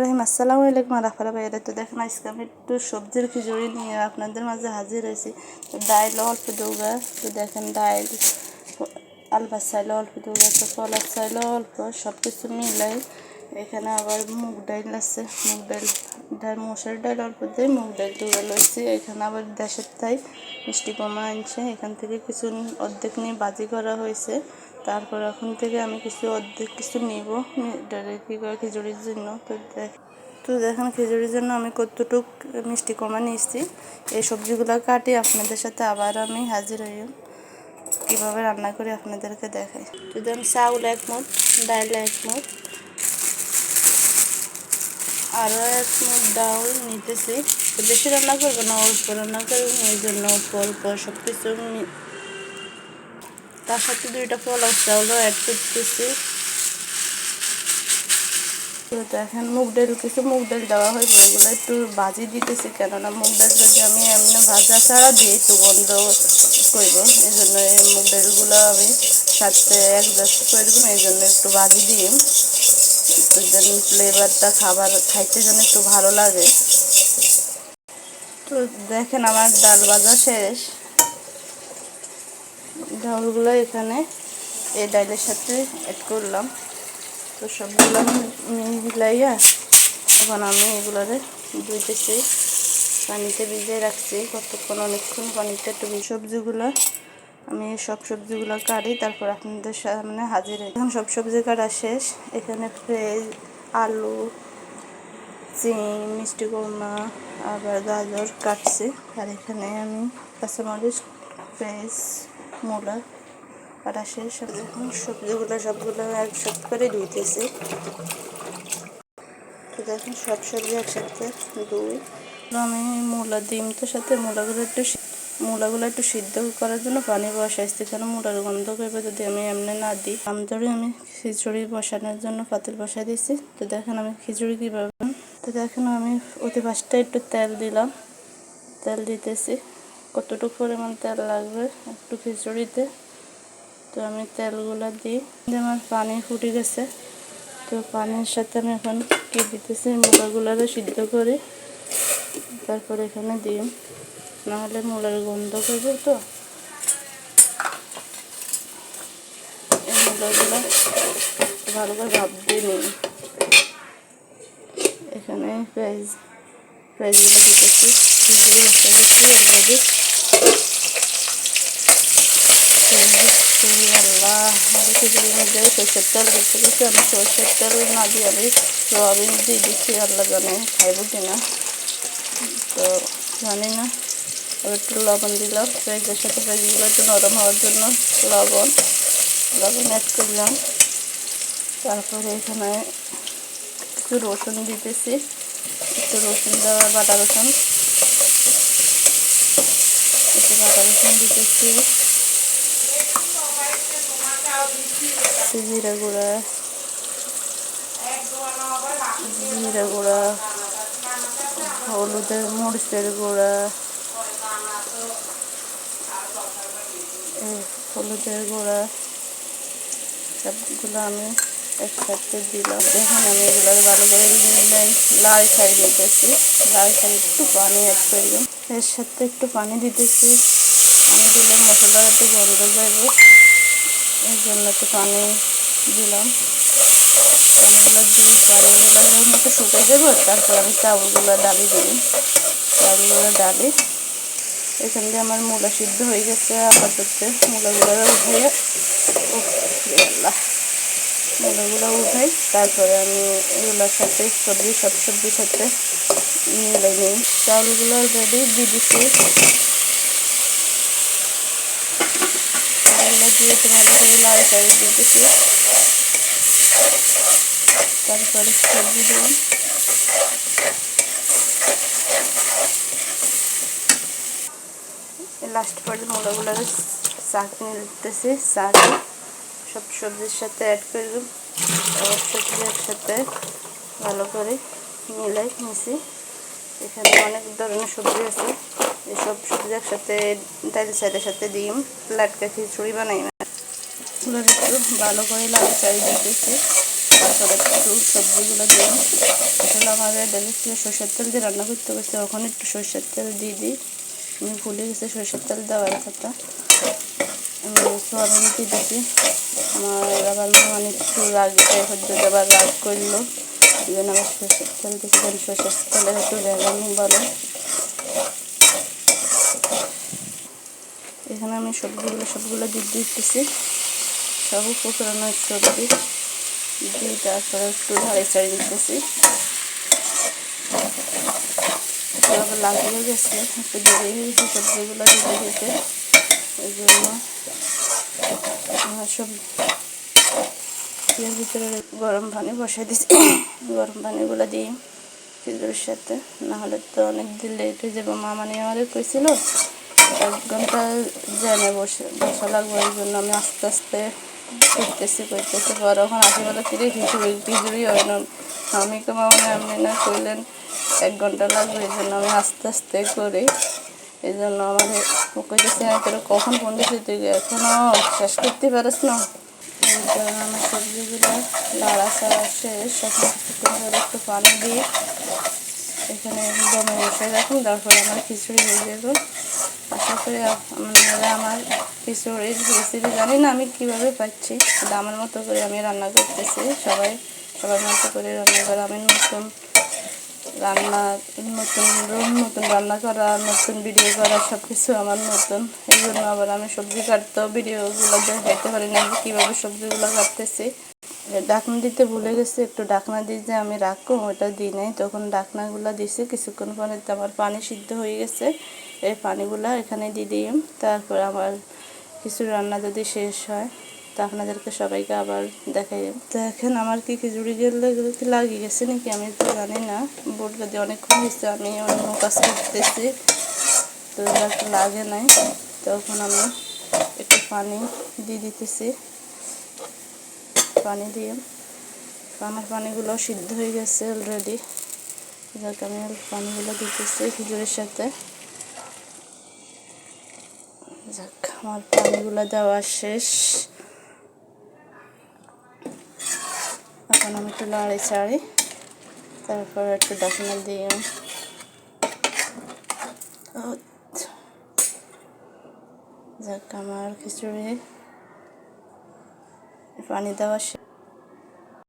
রহিম, আসসালামু আলাইকুম। রাফারা ভাইয়ারা তো দেখেন, আজকে আমি একটু সবজির খিচুড়ি নিয়ে আপনাদের মাঝে হাজির হয়েছি। তো ডাইল, অল্প দৌগা, তো দেখেন ডাইল, আলবাস চাইলে, অল্প দৌগা, তো কলার চাইলে, অল্প সব কিছু মিলাই এখানে আবার মুগ ডাইল আছে, মুগ ডাইল ডাল মশার ডাল অল্প দিয়ে মুগ ডাইল দৌড়া লইছি। এখানে আবার দেশের তাই মিষ্টি কমা আনছে। এখান থেকে কিছু অর্ধেক নিয়ে বাজি করা হয়েছে। তারপর এখন থেকে আমি কিছু অর্ধেক কিছু নিব। কী করে খিচুড়ির জন্য? তো দেখ, তো দেখেন খিচুড়ির জন্য আমি কতটুক মিষ্টি কমা নিয়েছি। এই সবজিগুলো কাটি আপনাদের সাথে আবার আমি হাজির হই কীভাবে রান্না করি আপনাদেরকে দেখাই। তো দেখেন চাউল এক মুঠ ডাল এক আরও এক ডাউল নিতেছি। বেশি রান্না করব না, অল্প রান্না করব, এই জন্য অল্প অল্প সব কিছু তার সাথে দুইটা পোলাও চাউলও অ্যাড করতেছি। তো দেখেন, মুগ ডাল, কিছু মুগ ডাল দেওয়া হয় ওগুলো একটু ভাজি দিতেছি, কেননা মুগ ডাল যদি আমি এমনি ভাজা ছাড়া দিই, একটু গন্ধ করব। এই জন্য এই মুগ ডালগুলো আমি সাথে অ্যাডজাস্ট করে দেবো, এই জন্য একটু ভাজি দিই। যেন ফ্লেভারটা খাবার খাইতে যেন একটু ভালো লাগে। তো দেখেন, আমার ডাল ভাজা শেষ। ডালগুলো এখানে এই ডাইলের সাথে অ্যাড করলাম। তো সবগুলো মিলাইয়া এখন আমি এগুলোরে ধুইতেছি পানিতে ভিজিয়ে রাখছি। কতক্ষণ, অনেকক্ষণ পানিতে ভিজে সবজিগুলো, আমি সব সবজিগুলো কাটি, তারপর আপনাদের সামনে হাজির। এখন সব সবজি কাটা শেষ। এখানে ফ্রেশ আলু চিং মিষ্টি কুমড়া, আবার গাজর কাটছি। আর এখানে আমি কাঁচামরিচ ফ্রেশ মূলা কাটা শেষ এখন সবজিগুলো সবগুলো একসাথে করে ধুইতেছি তো দেখুন সব সবজি একসাথে ধুই আমি মূলা ডিমটার সাথে মূলাগুলো একটু মূলাগুলো একটু সিদ্ধ করার জন্য পানি বসাইছি কারণ মূলার গন্ধ করবে যদি আমি এমনি না দিই। আমতরি আমি খিচুড়ি বসানোর জন্য পাতিল বসাই দিয়েছি। তো দেখেন আমি খিচুড়ি কীভাবে তো দেখেন আমি অতি পাঁচটা একটু তেল দিলাম। তেল দিতেছি। কতটুকু পরিমাণ তেল লাগবে একটু খিচুড়িতে? তো আমি তেলগুলো দিই। আমার পানি ফুটে গেছে, তো পানির সাথে আমি এখন কি দিতেছি? মূলাগুলো সিদ্ধ করি। তারপর এখানে দিই। নাহলে মূলার গন্ধ করবে তো। এই মূলাগুলো ভালো করে ভাব দিয়ে নিই। এখানে পেঁয়াজ, পেঁয়াজগুলো দিতেছি। খিচুড়ি বসা দিচ্ছি আল্লাহ আমাদের খিচুড়ির আমি সরষের না দিয়ে আমি সোয়াবিন দিয়ে দিচ্ছি আল্লাহ জানে খাইব কিনা তো জানি না লবণ দিলাম পেঁয়াজের নরম হওয়ার জন্য লবণ লবণ করলাম তারপরে এখানে একটু রসুন দিতেছি একটু রসুন দেওয়া বাটা রসুন একটু বাটা রসুন দিতেছি জিরা গুঁড়া জিরা গুঁড়া, হলুদের মরিচের গুঁড়া হলুদের গুঁড়া, সবগুলো আমি একসাথে দিলাম। এখন আমি এগুলো ভালো করে লাল খাই দিতেছি। লাল খাই একটু পানি অ্যাড করলাম এর সাথে একটু পানি দিতেছি। পানি দিলে মশলাটা একটু গন্ধ যাবে এই জন্য একটু পানি দিলাম। পানিগুলো দিয়ে পানিগুলোর মতো শুকিয়ে দেবো তারপর আমি চাউলগুলো ডালি দিই। চাউলগুলো ডালি এখান দিয়ে আমার মূলা সিদ্ধ হয়ে গেছে আপাতত। মূলাগুলো উঠে মূলাগুলো উঠাই, তারপরে আমি এগুলোর সাথে সবজি সব সবজির সাথে মিলাই নিই। চাউলগুলো অলরেডি দিয়ে দিচ্ছি চাউলগুলো দিয়ে লাল চাল দিতেছি। তারপরে সবজি দিলাম। লাস্ট পর্যন্ত মূলাগুলো চাটনি নিতেছি চাটনি সব সবজির সাথে অ্যাড করে দেব সবজি একসাথে ভালো করে মিলাই মিশি এখানে অনেক ধরনের সবজি আছে। এই সব সবজি একসাথে ডাল সাইডের সাথে ডিম, লাটকা খিচুড়ি বানাই না। এগুলো একটু ভালো করে লাল চাই দিতেছি। তারপরে একটু সবজিগুলো দিলাম আসলে আমার ডেলি সরষের তেল দিয়ে রান্না করতে করতে ওখানে একটু সরষের তেল দিয়ে দিই। আমি ভুলে গেছি সরষের তেল দেওয়ার কথা। আমি সোয়াবিন দিয়ে দিচ্ছি আমার আবার মানে একটু রাগ হচ্ছে আবার রাগ করল। এই জন্য আমার সরষের তেল যেন সরষের তেলের একটু রেগানি বলে এখানে আমি সবজিগুলো সবগুলো দিয়ে দিতেছি সব উপকরণের সবজি দিয়ে তারপরে একটু ঝাড়ি চাড়ি দিতেছি। লাগিয়ে গেছে। একটু দেরি হয়ে গেছে সবজিগুলো দিতে দিতে ওই জন্য সব এর ভিতরে গরম পানি বসাই দিচ্ছি গরম পানিগুলো দিই সাথে। নাহলে তো অনেক লেট হয়ে যাবে। মা মানে আমারে কইছিল এক ঘণ্টা জ্যামে বসে, বসা লাগবে ওই জন্য আমি আস্তে আস্তে করতেছি করতেছি, পর ওখানে আশেপাশে ফিরে খিচুড়ি খিচুড়ি হয় না আমি তো মামনি এমনি না কইলেন এক ঘণ্টা লাগবে, এই জন্য আমি আস্তে আস্তে করি। এই জন্য আমাদের কইতেছি না তোর কখন দিচ্ছি তুই এখনও শেষ করতে পারিস না। এই কারণে আমার সবজিগুলো লাড়া ছাড়া শেষ, এখন ধরে একটু পানি দিয়ে এখানে দমে বসে রাখুন, তারপরে আমার খিচুড়ি হয়ে যাবে। আশা করি আপনারা আমার কিছু রেসিপি জানি না, আমি কীভাবে পাচ্ছি। আমার মতো করে আমি রান্না করতেছি, সবাই, সবার মতো করে রান্না করা, আমি নতুন রান্না, নতুন রুম নতুন রান্না করা, নতুন ভিডিও করা সব কিছু আমার নতুন। এই জন্য আবার আমি সবজি কাটতেও ভিডিওগুলো দেখাইতে পারি না কীভাবে সবজিগুলো কাটতেছি। ডাকনা দিতে ভুলে গেছি, একটু ডাকনা দিয়ে যে আমি রাখব ওটা দিই নাই। তখন ডাকনাগুলো দিছি, কিছুক্ষণ পরে আমার পানি সিদ্ধ হয়ে গেছে। এই পানিগুলো এখানে দিয়ে দিই তারপর আমার কিছু রান্না যদি শেষ হয়, তো আপনাদেরকে সবাইকে আবার দেখাই। তো দেখেন আমার কি খিচুড়ি গেলে লাগিয়ে গেছে নাকি আমি তো জানি না। বোর্ড যদি অনেকক্ষণ হয়েছে, আমি অন্য কাজ করতেছি তো লাগে নাই। তখন আমি একটু পানি দিয়ে দিতেছি। পানি দিয়ে আমার পানিগুলো সিদ্ধ হয়ে গেছে অলরেডি যাক, আমি পানিগুলো দিতেছি খিচুড়ির সাথে। যাক, আমার পানিগুলো দেওয়া শেষ। এখন আমি একটু লাড়ি চাড়ি তারপর একটু ডাকনা দিয়ে। যাক, আমার খিচুড়ি পানি দেওয়া